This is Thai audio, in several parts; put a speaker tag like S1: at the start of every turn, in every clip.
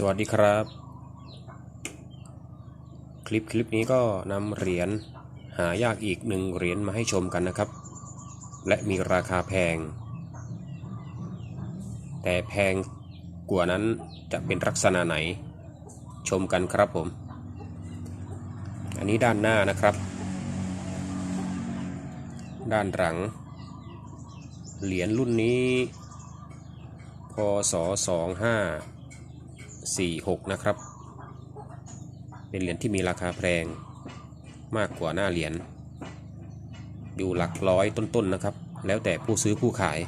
S1: สวัสดีครับ คลิปคลิปนี้ก็นำเหรียญหายากอีกหนึ่งเหรียญมาให้ชมกันนะครับ และมีราคาแพง แต่แพงกว่านั้นจะเป็นลักษณะไหน ชมกันครับผม อันนี้ด้านหน้านะครับ ด้านหลัง เหรียญรุ่นนี้ พศ25 46 นะครับ เป็นเหรียญที่มีราคาแพงมากกว่าหน้าเหรียญอยู่หลักร้อยต้นๆนะครับ แล้วแต่ผู้ซื้อผู้ขาย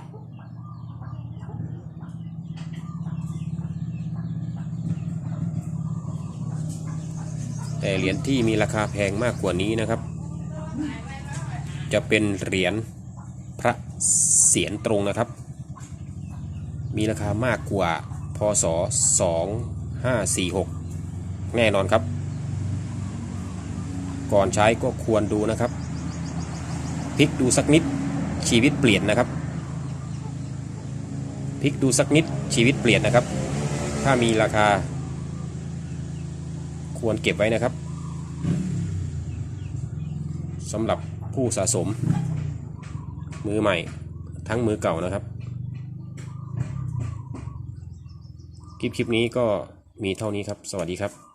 S1: แต่เหรียญที่มีราคาแพงมากกว่านี้นะครับ จะเป็นเหรียญพระเสียรตรงนะครับ มีราคามากกว่า พศ 2546 แน่นอนครับ ก่อนใช้ก็ควรดูนะครับพลิกดูสักนิดชีวิตเปลี่ยนนะครับพลิกดูสักนิดชีวิตเปลี่ยนนะครับ ถ้ามีราคา ควรเก็บไว้นะครับสำหรับผู้สะสม มือใหม่ทั้งมือเก่านะครับ คลิปคลิปนี้ก็มีเท่านี้ครับ สวัสดีครับ